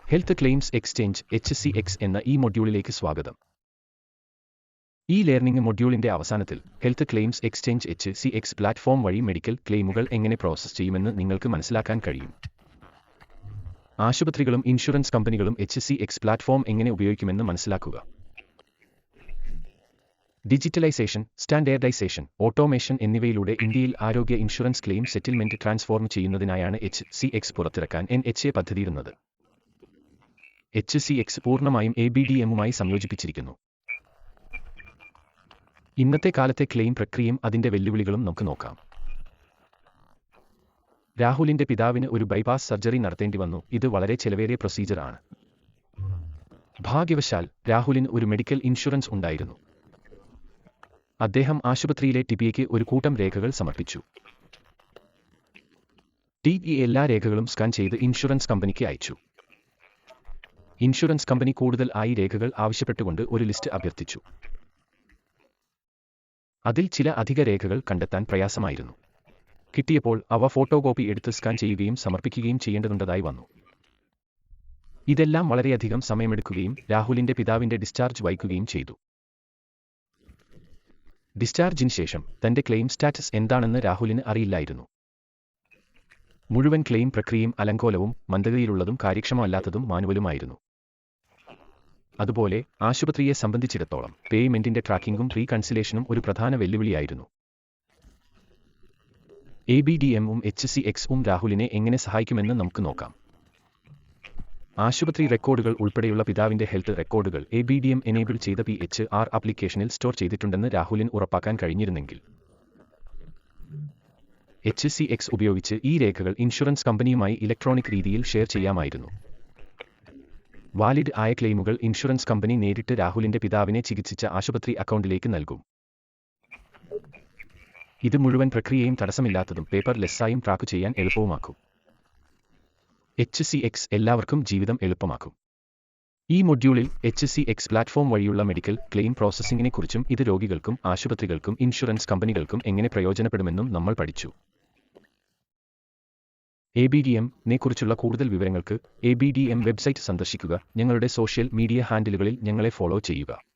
Health claims exchange H C X എന്ന ഈ മൊഡ്യൂളിലേക്ക് സ്വാഗതം. ഈ ലേർണിംഗ് മൊഡ്യൂളിന്റെ അവസാനത്തിൽ health claims exchange H C X platform വഴി മെഡിക്കൽ ക്ലെയിമുകൾ എങ്ങനെ പ്രോസസ്സ് ചെയ്യുമെന്ന് നിങ്ങൾക്ക് മനസ്സിലാക്കാൻ കഴിയും. ആശുപത്രികളും ഇൻഷുറൻസ് കമ്പനികളും എച്ച് സി എക്സ് പ്ലാറ്റ്ഫോം എങ്ങനെ ഉപയോഗിക്കുമെന്ന് മനസ്സിലാക്കുക. ഡിജിറ്റലൈസേഷൻ സ്റ്റാൻഡേർഡൈസേഷൻ ഓട്ടോമേഷൻ എന്നിവയിലൂടെ ഇന്ത്യയിൽ ആരോഗ്യ ഇൻഷുറൻസ് ക്ലെയിം സെറ്റിൽമെന്റ് ട്രാൻസ്ഫോം ചെയ്യുന്നതിനായാണ് എച്ച് സി എക്സ് പുറത്തിറക്കാൻ എൻ എച്ച് എ പദ്ധതിയിടുന്നത്. എച്ച് സി എക്സ് പൂർണമായും എ ബി ഡി എമ്മുമായി സംയോജിപ്പിച്ചിരിക്കുന്നു. ഇന്നത്തെ കാലത്തെ ക്ലെയിം പ്രക്രിയയും അതിന്റെ വെല്ലുവിളികളും നമുക്ക് നോക്കാം. രാഹുലിന്റെ പിതാവിന് ഒരു ബൈപാസ് സർജറി നടത്തേണ്ടി വന്നു. ഇത് വളരെ ചെലവേറിയ പ്രൊസീജിയറാണ് ഭാഗ്യവശാൽ രാഹുലിന് ഒരു മെഡിക്കൽ ഇൻഷുറൻസ് ഉണ്ടായിരുന്നു. അദ്ദേഹം ആശുപത്രിയിലെ ടിപിയയ്ക്ക് ഒരു കൂട്ടം രേഖകൾ സമർപ്പിച്ചു. ടി എല്ലാ രേഖകളും സ്കാൻ ചെയ്ത് ഇൻഷുറൻസ് കമ്പനിക്ക് അയച്ചു. ഇൻഷുറൻസ് കമ്പനി കൂടുതൽ ആയി രേഖകൾ ആവശ്യപ്പെട്ടുകൊണ്ട് ഒരു ലിസ്റ്റ് അഭ്യർത്ഥിച്ചു. അതിൽ ചില അധിക രേഖകൾ കണ്ടെത്താൻ പ്രയാസമായിരുന്നു. കിട്ടിയപ്പോൾ അവ ഫോട്ടോകോപ്പി എടുത്ത് സ്കാൻ ചെയ്യുകയും സമർപ്പിക്കുകയും ചെയ്യേണ്ടതുണ്ടതായി വന്നു. ഇതെല്ലാം വളരെയധികം സമയമെടുക്കുകയും രാഹുലിന്റെ പിതാവിന്റെ ഡിസ്ചാർജ് വൈകുകയും ചെയ്തു. ഡിസ്ചാർജിന് ശേഷം തന്റെ ക്ലെയിം സ്റ്റാറ്റസ് എന്താണെന്ന് രാഹുലിന് അറിയില്ലായിരുന്നു. മുഴുവൻ ക്ലെയിം പ്രക്രിയയും അലങ്കോലവും മന്ദഗതിയിലുള്ളതും കാര്യക്ഷമമല്ലാത്തതും മാനുവലുമായിരുന്നു. അതുപോലെ ആശുപത്രിയെ സംബന്ധിച്ചിടത്തോളം പേയ്മെന്റിന്റെ ട്രാക്കിംഗും റീകൺസിലേഷനും ഒരു പ്രധാന വെല്ലുവിളിയായിരുന്നു. എ ബി ഡി എമ്മും എച്ച് സി എക്സും രാഹുലിനെ എങ്ങനെ സഹായിക്കുമെന്ന് നമുക്ക് നോക്കാം. ആശുപത്രി റെക്കോർഡുകൾ ഉൾപ്പെടെയുള്ള പിതാവിന്റെ ഹെൽത്ത് റെക്കോർഡുകൾ A B D M enable ചെയ്ത പി എച്ച് ആർ ആപ്ലിക്കേഷനിൽ സ്റ്റോർ ചെയ്തിട്ടുണ്ടെന്ന് രാഹുലിന് ഉറപ്പാക്കാൻ കഴിഞ്ഞിരുന്നെങ്കിൽ. എച്ച് സി എക്സ് ഉപയോഗിച്ച് ഈ രേഖകൾ ഇൻഷുറൻസ് കമ്പനിയുമായി ഇലക്ട്രോണിക് രീതിയിൽ ഷെയർ ചെയ്യാമായിരുന്നു. വാലിഡ് ആയ ക്ലെയിമുകൾ ഇൻഷുറൻസ് കമ്പനി നേരിട്ട് രാഹുലിന്റെ പിതാവിനെ ചികിത്സിച്ച ആശുപത്രി അക്കൗണ്ടിലേക്ക് നൽകും. ഇത് മുഴുവൻ പ്രക്രിയയും തടസ്സമില്ലാത്തതും പേപ്പർ ലെസ്സായും ട്രാക്ക് ചെയ്യാൻ എളുപ്പവുമാക്കും. എച്ച് സി എക്സ് എല്ലാവർക്കും ജീവിതം എളുപ്പമാക്കും. ഈ മൊഡ്യൂളിൽ എച്ച് സി എക്സ് പ്ലാറ്റ്ഫോം വഴിയുള്ള മെഡിക്കൽ ക്ലെയിം പ്രോസസ്സിംഗിനെക്കുറിച്ചും ഇത് രോഗികൾക്കും ആശുപത്രികൾക്കും ഇൻഷുറൻസ് കമ്പനികൾക്കും എങ്ങനെ പ്രയോജനപ്പെടുമെന്നും നമ്മൾ പഠിച്ചു. എ ബി ഡി എം കുറിച്ചുള്ള കൂടുതൽ വിവരങ്ങൾക്ക് A B D M website സന്ദർശിക്കുക. ഞങ്ങളുടെ സോഷ്യൽ മീഡിയ ഹാൻഡിലുകളിൽ ഞങ്ങളെ ഫോളോ ചെയ്യുക.